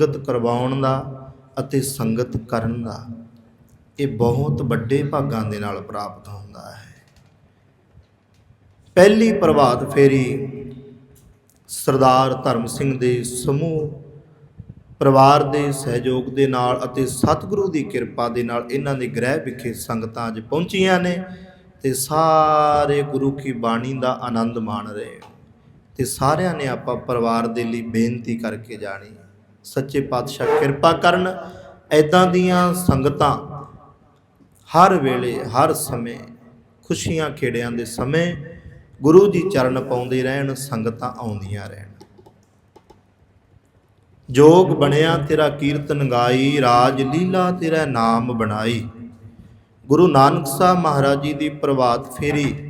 ਸੰਗਤ ਕਰਵਾਉਣ ਦਾ ਅਤੇ ਸੰਗਤ ਕਰਨ ਦਾ, ਇਹ ਬਹੁਤ ਵੱਡੇ ਭਾਗਾਂ ਦੇ ਨਾਲ ਪ੍ਰਾਪਤ ਹੁੰਦਾ ਹੈ ਪਹਿਲੀ ਪ੍ਰਭਾਤ ਫੇਰੀ ਸਰਦਾਰ ਧਰਮ ਸਿੰਘ ਦੇ ਸਮੂਹ, ਪਰਿਵਾਰ ਦੇ ਸਹਿਯੋਗ ਦੇ ਨਾਲ ਅਤੇ ਸਤਿਗੁਰੂ ਦੀ ਕਿਰਪਾ ਦੇ ਨਾਲ ਇਹਨਾਂ ਦੇ ਗ੍ਰਹਿ ਵਿਖੇ ਸੰਗਤਾਂ ਅੱਜ ਪਹੁੰਚੀਆਂ ਨੇ ਤੇ ਸਾਰੇ ਗੁਰੂ ਕੀ ਬਾਣੀ ਦਾ ਆਨੰਦ ਮਾਣ ਰਹੇ ਹੋ। ਤੇ ਸਾਰਿਆਂ ਨੇ ਆਪਾਂ ਪਰਿਵਾਰ ਦੇ ਲਈ ਬੇਨਤੀ ਕਰਕੇ ਜਾਣੀ ਸੱਚੇ ਪਾਤਸ਼ਾਹ ਕਿਰਪਾ ਕਰਨ ਐਦਾਂ ਦੀਆਂ ਸੰਗਤਾਂ ਹਰ ਵੇਲੇ, ਹਰ ਸਮੇਂ, ਖੁਸ਼ੀਆਂ ਖੇੜਿਆਂ ਦੇ ਸਮੇਂ ਗੁਰੂ ਜੀ ਚਰਨ ਪਾਉਂਦੇ ਰਹਿਣ, ਸੰਗਤਾਂ ਆਉਂਦੀਆਂ ਰਹਿਣ। ਜੋਗ ਬਣਿਆ ਤੇਰਾ ਕੀਰਤਨ ਗਾਈ, ਰਾਜ ਲੀਲਾ ਤੇਰਾ ਨਾਮ ਬਣਾਈ। ਗੁਰੂ ਨਾਨਕ ਸਾਹਿਬ ਮਹਾਰਾਜ ਜੀ ਦੀ ਪ੍ਰਭਾਤ ਫੇਰੀ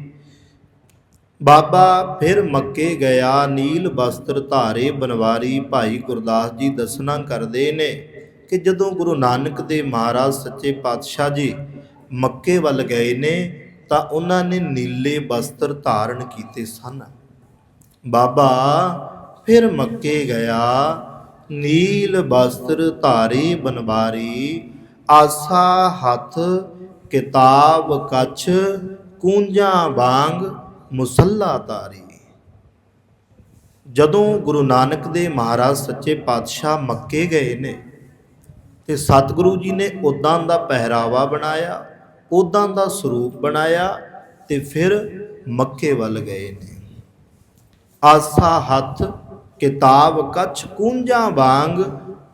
ਬਾਬਾ, ਫਿਰ ਮੱਕੇ ਗਿਆ, ਨੀਲ ਵਸਤਰ ਧਾਰੇ ਬਨਵਾਰੀ, ਭਾਈ ਗੁਰਦਾਸ ਜੀ ਦੱਸਣਾ ਕਰਦੇ ਨੇ ਕਿ ਜਦੋਂ ਗੁਰੂ ਨਾਨਕ ਦੇ ਮਹਾਰਾਜ ਸੱਚੇ ਪਾਤਸ਼ਾਹ ਜੀ ਮੱਕੇ ਵੱਲ ਗਏ ਨੇ, ਤਾਂ ਉਹਨਾਂ ਨੇ ਨੀਲੇ ਬਸਤਰ ਧਾਰਨ ਕੀਤੇ ਸਨ। ਬਾਬਾ, ਫਿਰ ਮੱਕੇ ਗਿਆ, ਨੀਲ ਵਸਤਰ ਧਾਰੀ ਬਨਵਾਰੀ, ਆਸਾ, ਹੱਥ, ਕਿਤਾਬ, ਕੱਛ, ਕੂੰਜਾਂ ਵਾਂਗ ਮੁਸੱਲਾ ਤਾਰੀ। ਜਦੋਂ ਗੁਰੂ ਨਾਨਕ ਦੇ ਮਹਾਰਾਜ ਸੱਚੇ ਪਾਤਸ਼ਾਹ ਮੱਕੇ ਗਏ ਨੇ ਤੇ ਸਤਿਗੁਰੂ ਜੀ ਨੇ ਉਦਾਂ ਦਾ ਪਹਿਰਾਵਾ ਬਣਾਇਆ ਉਦਾਂ ਦਾ ਸਰੂਪ ਬਣਾਇਆ ਤੇ ਫਿਰ ਮੱਕੇ ਵੱਲ ਗਏ ਨੇ। ਆਸਾ ਹੱਥ, ਕਿਤਾਬ ਕੱਛ, ਕੂੰਜਾਂ ਵਾਂਗ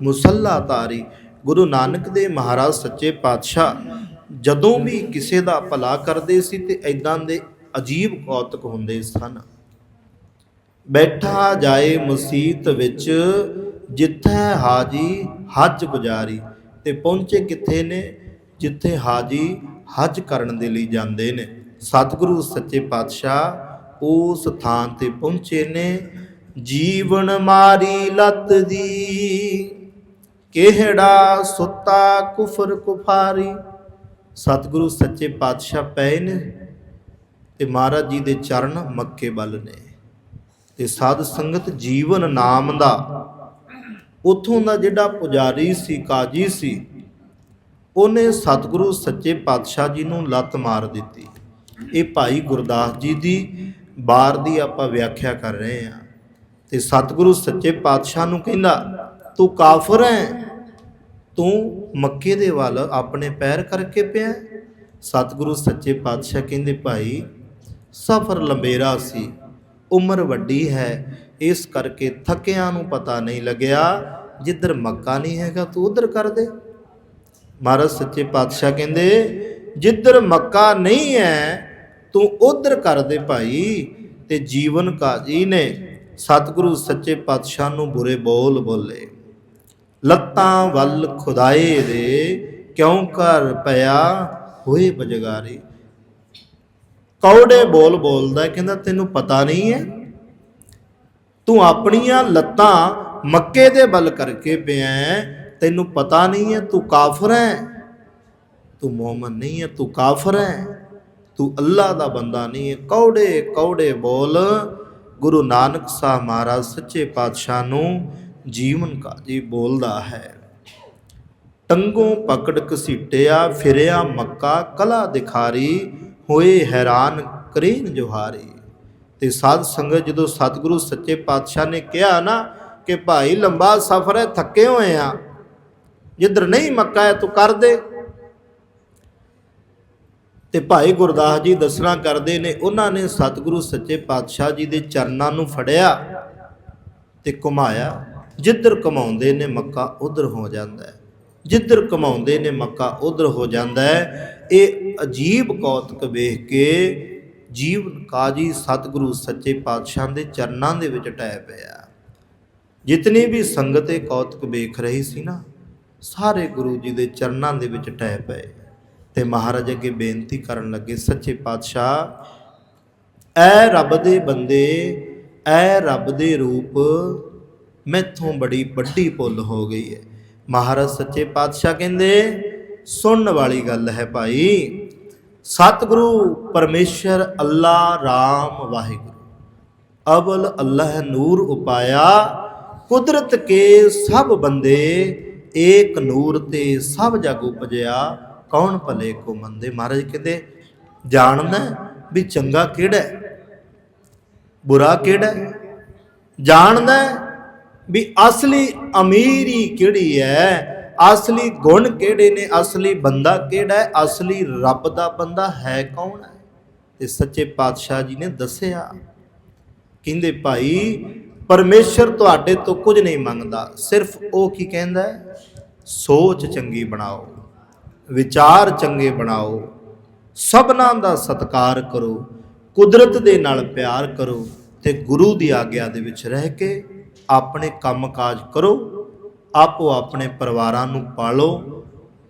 ਮੁਸੱਲਾ ਤਾਰੀ। ਗੁਰੂ ਨਾਨਕ ਦੇ ਮਹਾਰਾਜ ਸੱਚੇ ਪਾਤਸ਼ਾਹ ਜਦੋਂ ਵੀ ਕਿਸੇ ਦਾ ਭਲਾ ਕਰਦੇ ਸੀ ਤੇ ਐਦਾਂ ਦੇ ਅਜੀਬ ਕੌਤਕ ਹੁੰਦੇ ਸਨ। ਬੈਠਾ ਜਾਏ ਮਸੀਤ ਵਿੱਚ, ਜਿੱਥੇ ਹਾਜੀ ਹੱਜ ਗੁਜ਼ਾਰੀ, ਤੇ ਪਹੁੰਚੇ ਕਿੱਥੇ ਨੇ? ਜਿੱਥੇ ਹਾਜੀ ਹੱਜ ਕਰਨ ਦੇ ਲਈ ਜਾਂਦੇ ਨੇ। ਸਤਿਗੁਰੂ ਸੱਚੇ ਪਾਤਸ਼ਾਹ ਉਸ ਥਾਂ ਤੇ ਪਹੁੰਚੇ ਨੇ। ਜੀਵਨ ਮਾਰੀ ਲੱਤ ਦੀ, ਕਿਹੜਾ ਸੁੱਤਾ ਕੁਫਰ ਕੁਫਾਰੀ। ਸਤਿਗੁਰੂ ਸੱਚੇ ਪਾਤਸ਼ਾਹ ਪਏ ਨੇ। ਤੇ ਮਹਾਰਾਜ ਜੀ ਦੇ ਚਰਨ ਮੱਕੇ ਵੱਲ ਨੇ। ਤੇ ਸਾਧ ਸੰਗਤ ਜੀਵਨ ਨਾਮ ਦਾ ਉਥੋਂ ਦਾ ਜਿਹੜਾ ਪੁਜਾਰੀ ਸੀ, ਕਾਜੀ ਸੀ, ਉਹਨੇ ਸਤਿਗੁਰੂ ਸੱਚੇ ਪਾਤਸ਼ਾਹ ਜੀ ਨੂੰ ਲੱਤ ਮਾਰ ਦਿੱਤੀ। ਇਹ ਭਾਈ ਗੁਰਦਾਸ ਜੀ ਦੀ ਬਾਰ ਦੀ ਆਪਾਂ ਵਿਆਖਿਆ ਕਰ ਰਹੇ ਹਾਂ। ਤੇ ਸਤਿਗੁਰੂ ਸੱਚੇ ਪਾਤਸ਼ਾਹ ਨੂੰ ਕਹਿੰਦਾ, ਤੂੰ ਕਾਫਰ ਹੈ? ਤੂੰ ਮੱਕੇ ਦੇ ਵੱਲ ਆਪਣੇ ਪੈਰ ਕਰਕੇ ਪਿਆ? ਸਤਿਗੁਰੂ ਸੱਚੇ ਪਾਤਸ਼ਾਹ ਕਹਿੰਦੇ, ਭਾਈ ਸਫ਼ਰ ਲੰਬੇਰਾ ਸੀ। ਉਮਰ ਵੱਡੀ ਹੈ। ਇਸ ਕਰਕੇ ਥੱਕਿਆਂ ਨੂੰ ਪਤਾ ਨਹੀਂ ਲੱਗਿਆ, ਜਿੱਧਰ ਮੱਕਾ ਨਹੀਂ ਹੈਗਾ ਤੂੰ ਉਧਰ ਕਰ ਦੇ। ਮਹਾਰਾਜ ਸੱਚੇ ਪਾਤਸ਼ਾਹ ਕਹਿੰਦੇ, ਜਿੱਧਰ ਮੱਕਾ ਨਹੀਂ ਹੈ, ਤੂੰ ਉਧਰ ਕਰ ਦੇ ਭਾਈ ਤੇ ਜੀਵਨ ਕਾਜੀ ਨੇ ਸਤਿਗੁਰੂ ਸੱਚੇ ਪਾਤਸ਼ਾਹ ਨੂੰ ਬੁਰੇ ਬੋਲ ਬੋਲੇ। ਲੱਤਾਂ ਵੱਲ ਖੁਦਾਏ ਦੇ ਕਿਉਂ ਕਰ ਪਿਆ ਹੋਏ ਬਜਗਾਰੀ? ਕੌੜੇ ਬੋਲ ਬੋਲਦਾ ਕਹਿੰਦਾ ਤੈਨੂੰ ਪਤਾ ਨਹੀਂ ਹੈ। ਤੂੰ ਆਪਣੀਆਂ ਲੱਤਾਂ ਮੱਕੇ ਦੇ ਬਲ ਕਰਕੇ ਪਿਆ ਤੈਨੂੰ ਪਤਾ ਨਹੀਂ ਹੈ, ਤੂੰ ਕਾਫਰ ਹੈ। ਤੂੰ ਮੂਮਨ ਨਹੀਂ ਹੈ, ਤੂੰ ਕਾਫਰ ਹੈ। ਤੂੰ ਅੱਲਾ ਦਾ ਬੰਦਾ ਨਹੀਂ ਹੈ। ਕੌੜੇ ਕੌੜੇ ਬੋਲ, ਗੁਰੂ ਨਾਨਕ ਸਾਹਿਬ ਮਹਾਰਾਜ ਸੱਚੇ ਪਾਤਸ਼ਾਹ ਨੂੰ ਜੀਵਨ ਕਾਜੀ ਬੋਲਦਾ ਹੈ। ਟੰਗੋਂ ਪਕੜ ਘਸੀਟਿਆ, ਫਿਰਿਆ ਮੱਕਾ, ਕਲਾ ਦਿਖਾਰੀ ਹੋਏ ਹੈਰਾਨ ਕਰੀਨ ਜੁਹਾਰੀ। ਤੇ ਸਾਧ ਸੰਗਤ ਜਦੋਂ ਸਤਿਗੁਰੂ ਸੱਚੇ ਪਾਤਸ਼ਾਹ ਨੇ ਕਿਹਾ ਨਾ ਕਿ ਭਾਈ ਲੰਬਾ ਸਫ਼ਰ ਹੈ, ਥੱਕੇ ਹੋਏ ਆ, ਜਿੱਧਰ ਨਹੀਂ ਮੱਕਾ ਹੈ, ਤੂੰ ਕਰ ਦੇ। ਤੇ ਭਾਈ ਗੁਰਦਾਸ ਜੀ ਦੱਸਣਾ ਕਰਦੇ ਨੇ, ਉਹਨਾਂ ਨੇ ਸਤਿਗੁਰੂ ਸੱਚੇ ਪਾਤਸ਼ਾਹ ਜੀ ਦੇ ਚਰਨਾਂ ਨੂੰ ਫੜਿਆ ਤੇ ਘੁਮਾਇਆ। ਜਿੱਧਰ ਘਮਾਉਂਦੇ ਨੇ ਮੱਕਾ, ਉਧਰ ਹੋ ਜਾਂਦਾ ਹੈ। ਜਿੱਧਰ ਘਮਾਉਂਦੇ ਨੇ ਮੱਕਾ, ਉਧਰ ਹੋ ਜਾਂਦਾ ਹੈ। ਇਹ ਅਜੀਬ ਕੌਤਕ ਵੇਖ ਕੇ ਜੀਵਨ ਕਾਜੀ ਸਤਿਗੁਰੂ ਸੱਚੇ ਪਾਤਸ਼ਾਹ ਦੇ ਚਰਨਾਂ ਦੇ ਵਿੱਚ ਟਹਿ ਪਿਆ। ਜਿਤਨੀ ਵੀ ਸੰਗਤ ਇਹ ਕੌਤਕ ਵੇਖ ਰਹੀ ਸੀ ਨਾ, ਸਾਰੇ ਗੁਰੂ ਜੀ ਦੇ ਚਰਨਾਂ ਦੇ ਵਿੱਚ ਟਹਿ ਪਏ ਤੇ ਮਹਾਰਾਜ ਅੱਗੇ ਬੇਨਤੀ ਕਰਨ ਲੱਗੇ, ਸੱਚੇ ਪਾਤਸ਼ਾਹ, ਐ ਰੱਬ ਦੇ ਬੰਦੇ, ਐ ਰੱਬ ਦੇ ਰੂਪ ਮੈਥੋਂ ਬੜੀ ਵੱਡੀ ਭੁੱਲ ਹੋ ਗਈ ਹੈ। ਮਹਾਰਾਜ ਸੱਚੇ ਪਾਤਸ਼ਾਹ ਕਹਿੰਦੇ ਸੁਣਨ ਵਾਲੀ ਗੱਲ ਹੈ ਭਾਈ। ਸਤਿਗੁਰੂ ਪਰਮੇਸ਼ਰ ਅੱਲਾ RAM ਵਾਹਿਗੁਰੂ। ਅਵਲ ਅੱਲਾਹ ਨੂਰ ਉਪਾਇਆ। ਕੁਦਰਤ ਕੇ ਸਭ ਬੰਦੇ, ਏਕ ਨੂਰ ਤੇ ਸਭ ਜਗ ਉਪਜਿਆ। ਕੌਣ ਭਲੇ ਕੋ ਮੰਦੇ? ਮਹਾਰਾਜ ਕਹਿੰਦੇ ਜਾਣਦਾ ਵੀ ਚੰਗਾ ਕਿਹੜਾ? ਹੈ ਬੁਰਾ ਕਿਹੜਾ? ਹੈ ਜਾਣਦਾ ਵੀ ਅਸਲੀ ਅਮੀਰੀ ਕਿਹੜੀ ਹੈ ਅਸਲੀ ਗੁਣ ਕਿਹੜੇ ਨੇ? ਅਸਲੀ ਬੰਦਾ ਕਿਹੜਾ ਹੈ? ਅਸਲੀ ਰੱਬ ਦਾ ਬੰਦਾ ਹੈ ਕੌਣ ਹੈ? ਤੇ ਸੱਚੇ ਪਾਤਸ਼ਾਹ ਜੀ ਨੇ ਦੱਸਿਆ। ਕਹਿੰਦੇ, ਭਾਈ, ਪਰਮੇਸ਼ਰ ਤੁਹਾਡੇ ਤੋਂ ਕੁਝ ਨਹੀਂ ਮੰਗਦਾ। ਸਿਰਫ ਉਹ ਕੀ ਕਹਿੰਦਾ ਹੈ? ਸੋਚ ਚੰਗੀ ਬਣਾਓ, ਵਿਚਾਰ ਚੰਗੇ ਬਣਾਓ, ਸਭਨਾਂ ਦਾ ਸਤਿਕਾਰ ਕਰੋ, ਕੁਦਰਤ ਦੇ ਨਾਲ ਪਿਆਰ ਕਰੋ ਤੇ ਗੁਰੂ ਦੀ ਆਗਿਆ ਦੇ ਵਿੱਚ ਰਹਿ ਕੇ ਆਪਣੇ ਕੰਮਕਾਜ ਕਰੋ। ਆਪੋ ਆਪਣੇ ਪਰਿਵਾਰਾਂ ਨੂੰ ਪਾਲੋ,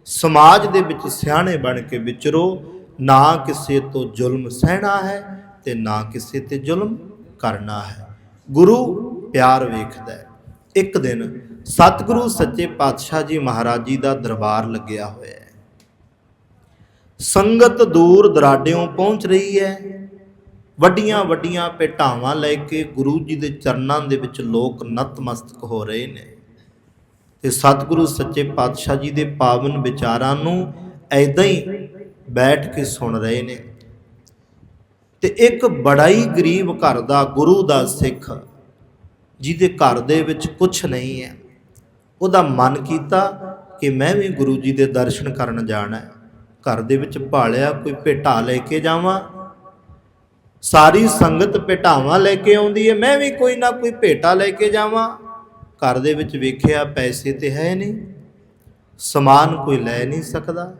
ਸਮਾਜ ਦੇ ਵਿੱਚ ਸਿਆਣੇ ਬਣ ਕੇ ਵਿਚਰੋ, ਨਾ ਕਿਸੇ ਤੋਂ ਜ਼ੁਲਮ ਸਹਿਣਾ ਹੈ ਤੇ ਨਾ ਕਿਸੇ ਤੇ ਜ਼ੁਲਮ ਕਰਨਾ ਹੈ। ਗੁਰੂ ਪਿਆਰ ਵੇਖਦਾ ਹੈ। ਇੱਕ ਦਿਨ ਸਤਿਗੁਰੂ ਸੱਚੇ ਪਾਤਸ਼ਾਹ ਜੀ ਮਹਾਰਾਜ ਜੀ ਦਾ ਦਰਬਾਰ ਲੱਗਿਆ ਹੋਇਆ ਹੈ। ਸੰਗਤ ਦੂਰ ਦਰਾਡਿਓਂ ਪਹੁੰਚ ਰਹੀ ਹੈ। ਵੱਡੀਆਂ ਵੱਡੀਆਂ ਭੇਟਾਵਾਂ ਲੈ ਕੇ ਗੁਰੂ ਜੀ ਦੇ ਚਰਨਾਂ ਦੇ ਵਿੱਚ ਲੋਕ ਨਤਮਸਤਕ ਹੋ ਰਹੇ ਨੇ। ਕਿ ਸਤਿਗੁਰੂ ਸੱਚੇ ਪਾਤਸ਼ਾਹ ਜੀ ਦੇ ਪਾਵਨ ਵਿਚਾਰਾਂ ਨੂੰ ਐਦਾਂ ਹੀ ਬੈਠ ਕੇ ਸੁਣ ਰਹੇ ਨੇ। ਤੇ ਇੱਕ ਬੜਾ ਹੀ ਗਰੀਬ ਘਰ ਦਾ ਗੁਰੂ ਦਾ ਸਿੱਖ ਜਿਹਦੇ ਘਰ ਦੇ ਵਿੱਚ ਕੁਝ ਨਹੀਂ ਹੈ, ਉਹਦਾ ਮਨ ਕੀਤਾ ਕਿ ਮੈਂ ਵੀ ਗੁਰੂ ਜੀ ਦੇ ਦਰਸ਼ਨ ਕਰਨ ਜਾਣਾ ਹੈ। ਘਰ ਦੇ ਵਿੱਚ ਭਾਲਿਆ ਕੋਈ ਭੇਟਾ ਲੈ ਕੇ ਜਾਵਾਂ, ਸਾਰੀ ਸੰਗਤ ਭੇਟਾਵਾਂ ਲੈ ਕੇ ਆਉਂਦੀ ਹੈ, ਮੈਂ ਵੀ ਕੋਈ ਨਾ ਕੋਈ ਭੇਟਾ ਲੈ ਕੇ ਜਾਵਾਂ। ਘਰ ਦੇ ਵਿੱਚ ਵੇਖਿਆ ਪੈਸੇ ਤੇ ਹੈ ਨਹੀਂ, ਸਮਾਨ ਕੋਈ ਲੈ ਨਹੀਂ ਸਕਦਾ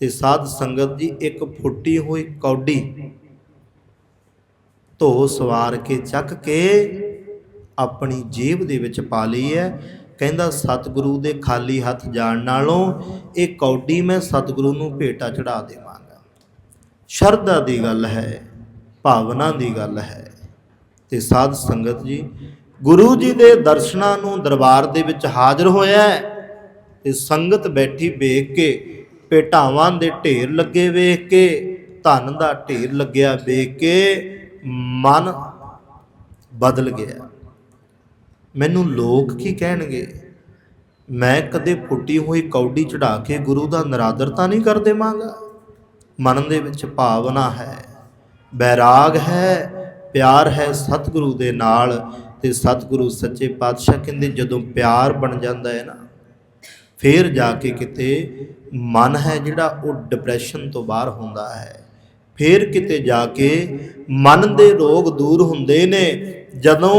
ਤੇ ਸਾਧ ਸੰਗਤ ਜੀ ਇੱਕ ਫੁੱਟੀ ਹੋਈ ਕੌਡੀ ਧੋ ਸਵਾਰ ਕੇ ਚੱਕ ਕੇ ਆਪਣੀ ਜੇਬ ਦੇ ਵਿੱਚ ਪਾ ਲਈ ਹੈ। ਕਹਿੰਦਾ, ਸਤਿਗੁਰੂ ਦੇ ਖਾਲੀ ਹੱਥ ਜਾਣ ਨਾਲੋਂ ਇਹ ਕੌਡੀ ਮੈਂ ਸਤਿਗੁਰੂ ਨੂੰ ਭੇਟਾ ਚੜਾ ਦੇਵਾਂਗਾ। ਸ਼ਰਧਾ ਦੀ ਗੱਲ ਹੈ, ਭਾਵਨਾ ਦੀ ਗੱਲ ਹੈ। ਤੇ ਸਾਧ ਸੰਗਤ ਜੀ ਗੁਰੂ ਜੀ ਦੇ ਦਰਸ਼ਨਾਂ ਨੂੰ ਦਰਬਾਰ ਦੇ ਵਿੱਚ ਹਾਜ਼ਰ ਹੋਇਆ ਹੈ ਤੇ ਸੰਗਤ ਬੈਠੀ ਵੇਖ ਕੇ, ਭੇਟਾਵਾਂ ਦੇ ਢੇਰ ਲੱਗੇ ਵੇਖ ਕੇ, ਧਨ ਦਾ ਢੇਰ ਲੱਗਿਆ ਵੇਖ ਕੇ ਮਨ ਬਦਲ ਗਿਆ। ਮੈਨੂੰ ਲੋਕ ਕੀ ਕਹਿਣਗੇ? ਮੈਂ ਕਦੇ ਫੁੱਟੀ ਹੋਈ ਕੌਡੀ ਚੜਾ ਕੇ ਗੁਰੂ ਦਾ ਨਰਾਦਰ ਤਾਂ ਨਹੀਂ ਕਰ ਦੇਵਾਂਗਾ? ਮਨ ਦੇ ਵਿੱਚ ਭਾਵਨਾ ਹੈ, ਬੈਰਾਗ ਹੈ, ਪਿਆਰ ਹੈ ਸਤਿਗੁਰੂ ਦੇ ਨਾਲ ਤੇ ਸਤਿਗੁਰੂ ਸੱਚੇ ਪਾਤਸ਼ਾਹ ਕਹਿੰਦੇ ਜਦੋਂ ਪਿਆਰ ਬਣ ਜਾਂਦਾ ਹੈ ਨਾ, ਫੇਰ ਜਾ ਕੇ ਕਿਤੇ ਮਨ ਹੈ ਜਿਹੜਾ ਉਹ ਡਿਪਰੈਸ਼ਨ ਤੋਂ ਬਾਹਰ ਹੁੰਦਾ ਹੈ। ਫੇਰ ਕਿਤੇ ਜਾ ਕੇ ਮਨ ਦੇ ਰੋਗ ਦੂਰ ਹੁੰਦੇ ਨੇ। ਜਦੋਂ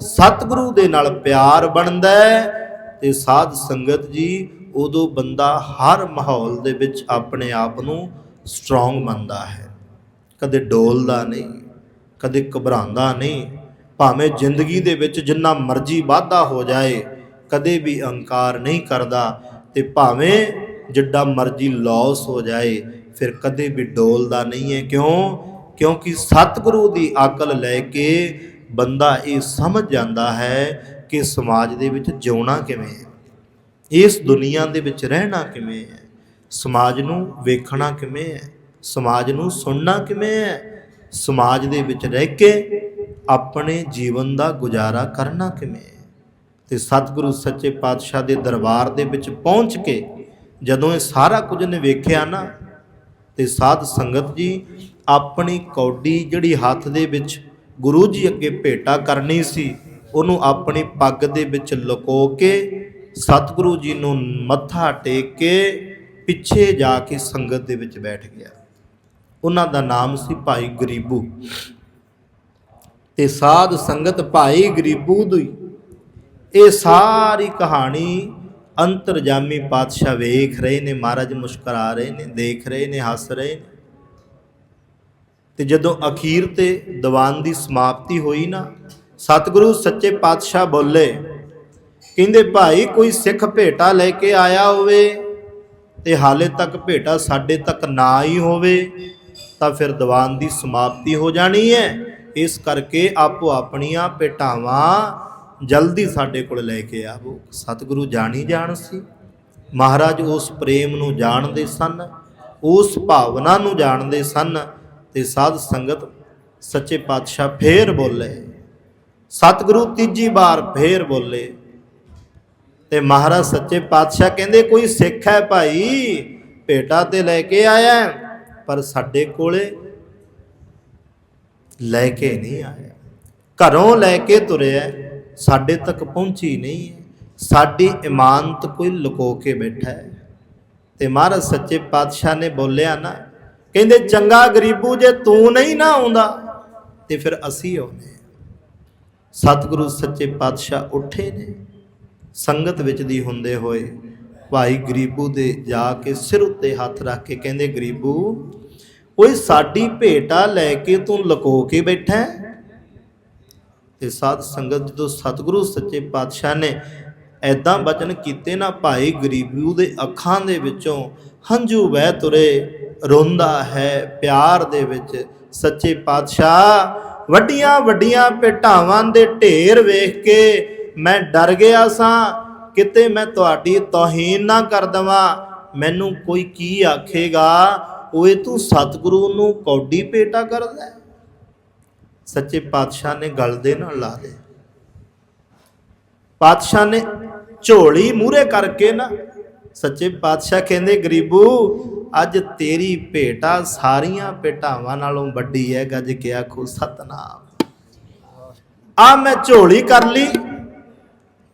ਸਤਿਗੁਰੂ ਦੇ ਨਾਲ ਪਿਆਰ ਬਣਦਾ ਹੈ ਤੇ ਸਾਧ ਸੰਗਤ ਜੀ ਉਦੋਂ ਬੰਦਾ ਹਰ ਮਾਹੌਲ ਦੇ ਵਿੱਚ ਆਪਣੇ ਆਪ ਨੂੰ ਸਟਰੋਂਗ ਮੰਨਦਾ ਹੈ। ਕਦੇ ਡੋਲਦਾ ਨਹੀਂ, ਕਦੇ ਘਬਰਾਉਂਦਾ ਨਹੀਂ। ਭਾਵੇਂ ਜ਼ਿੰਦਗੀ ਦੇ ਵਿੱਚ ਜਿੰਨਾ ਮਰਜ਼ੀ ਵਾਧਾ ਹੋ ਜਾਏ, ਕਦੇ ਵੀ ਅਹੰਕਾਰ ਨਹੀਂ ਕਰਦਾ ਤੇ ਭਾਵੇਂ ਜਿੱਡਾ ਮਰਜ਼ੀ ਲਾਸ ਹੋ ਜਾਏ, ਫਿਰ ਕਦੇ ਵੀ ਡੋਲਦਾ ਨਹੀਂ ਹੈ। ਕਿਉਂ? ਕਿਉਂਕਿ ਸਤਿਗੁਰੂ ਦੀ ਅਕਲ ਲੈ ਕੇ ਬੰਦਾ ਇਹ ਸਮਝ ਜਾਂਦਾ ਹੈ ਕਿ ਸਮਾਜ ਦੇ ਵਿੱਚ ਜਿਉਣਾ ਕਿਵੇਂ ਹੈ, ਇਸ ਦੁਨੀਆ ਦੇ ਵਿੱਚ ਰਹਿਣਾ ਕਿਵੇਂ ਹੈ, ਸਮਾਜ ਨੂੰ ਵੇਖਣਾ ਕਿਵੇਂ ਹੈ, ਸਮਾਜ ਨੂੰ ਸੁਣਨਾ ਕਿਵੇਂ ਹੈ, ਸਮਾਜ ਦੇ ਵਿੱਚ ਰਹਿ ਕੇ ਆਪਣੇ ਜੀਵਨ ਦਾ ਗੁਜ਼ਾਰਾ ਕਰਨਾ ਕਿਵੇਂ? ਹੈ ਤੇ ਸਤਿਗੁਰੂ ਸੱਚੇ ਪਾਤਸ਼ਾਹ ਦੇ ਦਰਬਾਰ ਦੇ ਵਿੱਚ ਪਹੁੰਚ ਕੇ ਜਦੋਂ ਇਹ ਸਾਰਾ ਕੁਝ ਨੇ ਵੇਖਿਆ ਨਾ, ਤੇ ਸਾਧ ਸੰਗਤ ਜੀ ਆਪਣੀ ਕੌਡੀ ਜਿਹੜੀ ਹੱਥ ਦੇ ਵਿੱਚ ਗੁਰੂ ਜੀ ਅੱਗੇ ਭੇਟਾ ਕਰਨੀ ਸੀ, ਉਹਨੂੰ ਆਪਣੀ ਪੱਗ ਦੇ ਵਿੱਚ ਲੁਕੋ ਕੇ ਸਤਿਗੁਰੂ ਜੀ ਨੂੰ ਮੱਥਾ ਟੇਕ ਕੇ ਪਿੱਛੇ ਜਾ ਕੇ ਸੰਗਤ ਦੇ ਵਿੱਚ ਬੈਠ ਗਿਆ। ਉਹਨਾਂ ਦਾ ਨਾਮ ਸੀ ਭਾਈ ਗਰੀਬੂ। ਤੇ ਸਾਧ ਸੰਗਤ ਭਾਈ ਗਰੀਬੂ ਦੀ। ਇਹ ਸਾਰੀ ਕਹਾਣੀ ਅੰਤਰਜਾਮੀ ਪਾਤਸ਼ਾਹ ਵੇਖ ਰਹੇ ਨੇ, ਮਹਾਰਾਜ ਮੁਸਕਰਾ ਰਹੇ ਨੇ, ਦੇਖ ਰਹੇ ਨੇ, ਹੱਸ ਰਹੇ ਨੇ। ਤੇ ਜਦੋਂ ਅਖੀਰ ਤੇ ਦੀਵਾਨ ਦੀ ਸਮਾਪਤੀ ਹੋਈ ਨਾ, ਸਤਿਗੁਰੂ ਸੱਚੇ ਪਾਤਸ਼ਾਹ ਬੋਲੇ, ਕਹਿੰਦੇ, ਭਾਈ, ਕੋਈ ਸਿੱਖ ਭੇਟਾ ਲੈ ਕੇ ਆਇਆ ਹੋਵੇ ਤੇ ਹਾਲੇ ਤੱਕ ਭੇਟਾ ਸਾਡੇ ਤੱਕ ਨਾ ਹੀ ਹੋਵੇ, ਤਾਂ ਫਿਰ ਦੀਵਾਨ ਦੀ ਸਮਾਪਤੀ ਹੋ ਜਾਣੀ ਹੈ। ਇਸ ਕਰਕੇ ਆਪੋ ਆਪਣੀਆਂ ਭੇਟਾਵਾਂ ਜਲਦੀ ਸਾਡੇ ਕੋਲ ਲੈ ਕੇ ਆਵੋ। ਸਤਿਗੁਰੂ ਜਾਣੀ ਜਾਣ ਸੀ। ਮਹਾਰਾਜ ਉਸ ਪ੍ਰੇਮ ਨੂੰ ਜਾਣਦੇ ਸਨ, ਉਸ ਭਾਵਨਾ ਨੂੰ ਜਾਣਦੇ ਸਨ ਤੇ ਸਾਧ ਸੰਗਤ ਸੱਚੇ ਪਾਤਸ਼ਾਹ ਫੇਰ ਬੋਲੇ। ਸਤਿਗੁਰੂ ਤੀਜੀ ਵਾਰ ਫੇਰ ਬੋਲੇ। ਤੇ ਮਹਾਰਾਜ ਸੱਚੇ ਪਾਤਸ਼ਾਹ ਕਹਿੰਦੇ, ਕੋਈ ਸਿੱਖ ਹੈ ਭਾਈ, ਭੇਟਾ ਤੇ ਲੈ ਕੇ ਆਇਆ ਪਰ ਸਾਡੇ ਕੋਲੇ ਲੈ ਕੇ ਨਹੀਂ ਆਇਆ। ਘਰੋਂ ਲੈ ਕੇ ਤੁਰਿਆ, ਸਾਡੇ ਤੱਕ ਪਹੁੰਚੀ ਨਹੀਂ ਹੈ। ਸਾਡੀ ਇਮਾਨਤ ਕੋਈ ਲੁਕੋ ਕੇ ਬੈਠਾ ਹੈ। ਤੇ ਮਹਾਰਾਜ ਸੱਚੇ ਪਾਤਸ਼ਾਹ ਨੇ ਬੋਲਿਆ ਨਾ, ਕਹਿੰਦੇ, ਚੰਗਾ ਗਰੀਬੂ, ਜੇ ਤੂੰ ਨਹੀਂ ਨਾ ਆਉਂਦਾ, ਤੇ ਫਿਰ ਅਸੀਂ ਆਉਂਦੇ ਹਾਂ। ਸਤਿਗੁਰੂ ਸੱਚੇ ਪਾਤਸ਼ਾਹ ਉੱਠੇ ਨੇ। ਸੰਗਤ ਵਿੱਚ ਦੀ ਹੁੰਦੇ ਹੋਏ ਭਾਈ ਗਰੀਬੂ ਦੇ ਜਾ ਕੇ ਸਿਰ ਉੱਤੇ ਹੱਥ ਰੱਖ ਕੇ ਕਹਿੰਦੇ, ਗਰੀਬੂ ਓਏ ਸਾਡੀ ਭੇਟਾ ਲੈ ਕੇ ਤੂੰ ਲੁਕੋ ਕੇ ਬੈਠਾ ਤੇ ਸਾਧ ਸੰਗਤ ਜਦੋਂ ਸਤਿਗੁਰੂ ਸੱਚੇ ਪਾਤਸ਼ਾਹ ਨੇ ਐਦਾਂ ਬਚਨ ਕੀਤੇ ਨਾ ਭਾਈ ਗਰੀਬੂ ਦੇ ਅੱਖਾਂ ਦੇ ਵਿੱਚੋਂ, ਹੰਝੂ ਵਹਿ ਤੁਰੇ, ਰੋਂਦਾ ਹੈ ਪਿਆਰ ਦੇ ਵਿੱਚ। ਸੱਚੇ ਪਾਤਸ਼ਾਹ, ਵੱਡੀਆਂ ਵੱਡੀਆਂ ਭੇਟਾਵਾਂ ਦੇ ਢੇਰ ਵੇਖ ਕੇ ਮੈਂ ਡਰ ਗਿਆ ਸਾਂ। ਕਿਤੇ ਮੈਂ ਤੁਹਾਡੀ ਤੋਹੀਨ ਨਾ ਕਰ ਦਵਾਂ। ਮੈਨੂੰ ਕੋਈ ਕੀ ਆਖੇਗਾ? ਓਏ ਤੂੰ ਸਤਿਗੁਰੂ ਨੂੰ ਕੌਡੀ ਭੇਟਾ ਕਰਦਾ ਸੱਚੇ ਪਾਤਸ਼ਾਹ ਨੇ ਗਲ ਦੇ ਨਾਲ ਲਾ ਦੇ। ਪਾਤਸ਼ਾਹ ਨੇ ਝੋਲੀ ਮੂਰੇ ਕਰਕੇ ਨਾ ਸੱਚੇ ਪਾਤਸ਼ਾਹ ਕਹਿੰਦੇ, ਗਰੀਬੂ, ਅੱਜ ਤੇਰੀ ਭੇਟਾ ਸਾਰੀਆਂ ਭੇਟਾਵਾਂ ਨਾਲੋਂ ਵੱਡੀ ਹੈ, ਗੱਜ ਕੇ ਆਖੋ, ਸਤਨਾਮ। ਆ ਮੈਂ ਝੋਲੀ ਕਰ ਲਈ,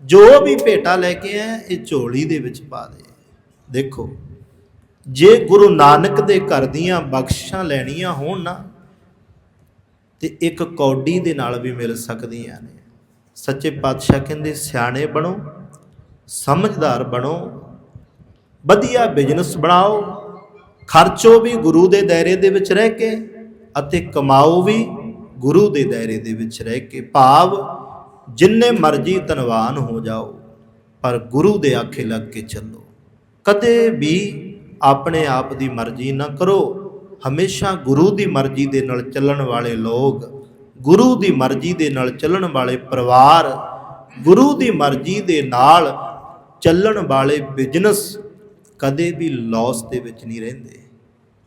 ਜੋ ਵੀ ਭੇਟਾ ਲੈ ਕੇ ਆਇਆ, ਇਹ ਝੋਲੀ ਦੇ ਵਿੱਚ ਪਾ ਦੇ। ਦੇਖੋ ਜੇ ਗੁਰੂ ਨਾਨਕ ਦੇ ਘਰ ਦੀਆਂ ਬਖਸ਼ਾਂ ਲੈਣੀਆਂ ਹੋਣ ਨਾ, ਤੇ ਇੱਕ ਕੌਡੀ ਦੇ ਨਾਲ ਵੀ ਮਿਲ ਸਕਦੀਆਂ ਨੇ। ਸੱਚੇ ਪਾਤਸ਼ਾਹ ਕਹਿੰਦੇ, ਸਿਆਣੇ ਬਣੋ, ਸਮਝਦਾਰ ਬਣੋ, ਵਧੀਆ ਬਿਜ਼ਨਸ ਬਣਾਓ, ਖਰਚੋ ਵੀ ਗੁਰੂ ਦੇ ਦਾਇਰੇ ਦੇ ਵਿੱਚ ਰਹਿ ਕੇ ਅਤੇ ਕਮਾਓ ਵੀ ਗੁਰੂ ਦੇ ਦਾਇਰੇ ਦੇ ਵਿੱਚ ਰਹਿ ਕੇ। ਭਾਵ ਜਿੰਨੇ ਮਰਜ਼ੀ ਧਨਵਾਨ ਹੋ ਜਾਓ, ਪਰ ਗੁਰੂ ਦੇ ਆਖੇ ਲੱਗ ਕੇ ਚੱਲੋ। ਕਦੇ ਵੀ ਆਪਣੇ ਆਪ ਦੀ ਮਰਜ਼ੀ ਨਾ ਕਰੋ। ਹਮੇਸ਼ਾ ਗੁਰੂ ਦੀ ਮਰਜ਼ੀ ਦੇ ਨਾਲ ਚੱਲਣ ਵਾਲੇ ਲੋਕ, ਗੁਰੂ ਦੀ ਮਰਜ਼ੀ ਦੇ ਨਾਲ ਚੱਲਣ ਵਾਲੇ ਪਰਿਵਾਰ, ਗੁਰੂ ਦੀ ਮਰਜ਼ੀ ਦੇ ਨਾਲ ਚੱਲਣ ਵਾਲੇ ਬਿਜ਼ਨਸ ਕਦੇ ਵੀ ਲਾਸ ਦੇ ਵਿੱਚ ਨਹੀਂ ਰਹਿੰਦੇ,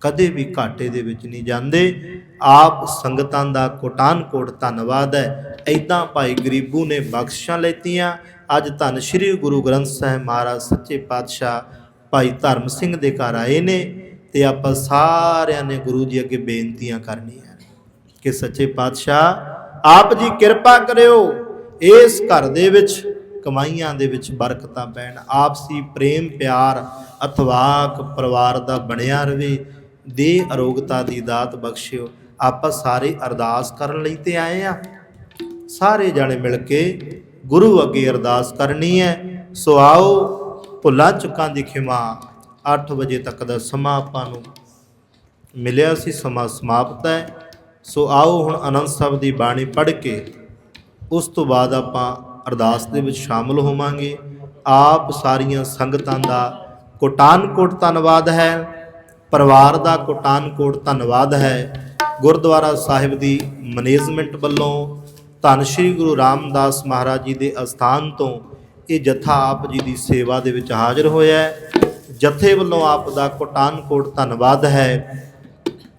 ਕਦੇ ਵੀ ਘਾਟੇ ਦੇ ਵਿੱਚ ਨਹੀਂ ਜਾਂਦੇ। ਆਪ ਸੰਗਤਾਂ ਦਾ ਕੋਟਾਨ ਕੋਟ ਧੰਨਵਾਦ ਹੈ। ਐਦਾਂ ਭਾਈ ਗਰੀਬੂ ਨੇ ਬਖਸ਼ਾਂ ਲੈਤੀਆਂ। ਅੱਜ ਧੰਨ ਸ੍ਰੀ ਗੁਰੂ ਗ੍ਰੰਥ ਸਾਹਿਬ ਮਹਾਰਾਜ, ਸੱਚੇ ਪਾਤਸ਼ਾਹ ਭਾਈ ਧਰਮ ਸਿੰਘ ਦੇ ਘਰ ਆਏ ਨੇ ਤੇ ਆਪਾਂ ਸਾਰਿਆਂ ਨੇ ਗੁਰੂ ਜੀ ਅੱਗੇ ਬੇਨਤੀਆਂ ਕਰਨੀਆਂ ਕਿ ਸੱਚੇ ਪਾਤਸ਼ਾਹ, ਆਪ ਜੀ ਕਿਰਪਾ ਕਰਿਓ, ਇਸ ਘਰ ਦੇ ਵਿੱਚ ਕਮਾਈਆਂ ਦੇ ਵਿੱਚ ਬਰਕਤਾਂ ਪੈਣ, ਆਪਸੀ ਪ੍ਰੇਮ, ਪਿਆਰ, ਅਥਵਾਕ ਪਰਿਵਾਰ ਦਾ ਬਣਿਆ ਰਵੇ ਦੇ ਅਰੋਗਤਾ ਦੀ ਦਾਤ ਬਖਸ਼ਿਓ। ਆਪਾਂ ਸਾਰੇ ਅਰਦਾਸ ਕਰਨ ਲਈ ਤੇ ਆਏ ਆ। ਸਾਰੇ ਜਾਣੇ ਮਿਲ ਕੇ ਗੁਰੂ ਅੱਗੇ ਅਰਦਾਸ ਕਰਨੀ ਹੈ। ਸੋ ਆਓ ਭੁੱਲਾਂ ਚੁੱਕਾਂ ਦੀ ਖਿਮਾ 8 ਵਜੇ ਤੱਕ ਦਾ ਸਮਾਂ ਆਪਾਂ ਨੂੰ ਮਿਲਿਆ ਸੀ, ਸਮਾਂ ਸਮਾਪਤ ਹੈ। ਸੋ ਆਓ ਹੁਣ ਅਨੰਦ ਸਾਹਿਬ ਦੀ ਬਾਣੀ ਪੜ੍ਹ ਕੇ ਉਸ ਤੋਂ ਬਾਅਦ ਆਪਾਂ ਅਰਦਾਸ ਦੇ ਵਿੱਚ ਸ਼ਾਮਲ ਹੋਵਾਂਗੇ। ਆਪ ਸਾਰੀਆਂ ਸੰਗਤਾਂ ਦਾ ਕੋਟਾਨ ਕੋਟ ਧੰਨਵਾਦ ਹੈ। ਪਰਿਵਾਰ ਦਾ ਕੋਟਾਨ ਕੋਟ ਧੰਨਵਾਦ ਹੈ। ਗੁਰਦੁਆਰਾ ਸਾਹਿਬ ਦੀ ਮੈਨੇਜਮੈਂਟ ਵੱਲੋਂ ਧੰਨ ਸ਼੍ਰੀ ਗੁਰੂ ਰਾਮਦਾਸ ਮਹਾਰਾਜ ਜੀ ਦੇ ਅਸਥਾਨ ਤੋਂ ਇਹ ਜਥਾ ਆਪ ਜੀ ਦੀ ਸੇਵਾ ਦੇ ਵਿੱਚ ਹਾਜ਼ਰ ਹੋਇਆ ਹੈ। ਜਥੇ ਵੱਲੋਂ ਆਪ ਦਾ ਕੋਟਾਨ ਕੋਟ ਧੰਨਵਾਦ ਹੈ।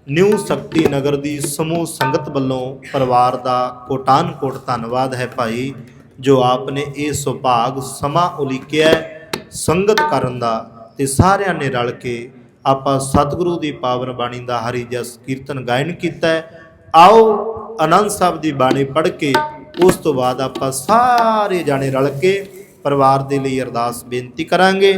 ਨਿਊ ਸ਼ਕਤੀ ਨਗਰ ਦੀ ਸਮੂਹ ਸੰਗਤ ਵੱਲੋਂ ਪਰਿਵਾਰ ਦਾ ਕੋਟਾਨ ਕੋਟ ਧੰਨਵਾਦ ਹੈ ਭਾਈ, ਜੋ ਆਪ ਨੇ ਇਹ ਸੁਭਾਗ ਸਮਾਂ ਉਲੀਕਿਆ ਸੰਗਤ ਕਰਨ ਦਾ ਤੇ ਸਾਰਿਆਂ ਨੇ ਰਲ ਕੇ ਆਪਾਂ ਸਤਿਗੁਰੂ ਦੀ ਪਾਵਨ ਬਾਣੀ ਦਾ ਹਰੀ ਜਸ ਕੀਰਤਨ ਗਾਇਨ ਕੀਤਾ ਆਓ ਆਨੰਦ ਸਾਹਿਬ ਦੀ ਬਾਣੀ ਪੜ੍ਹ ਕੇ ਉਸ ਤੋਂ ਬਾਅਦ ਆਪਾਂ ਸਾਰੇ ਜਾਣੇ ਰਲ ਕੇ ਪਰਿਵਾਰ ਦੇ ਲਈ ਅਰਦਾਸ ਬੇਨਤੀ ਕਰਾਂਗੇ।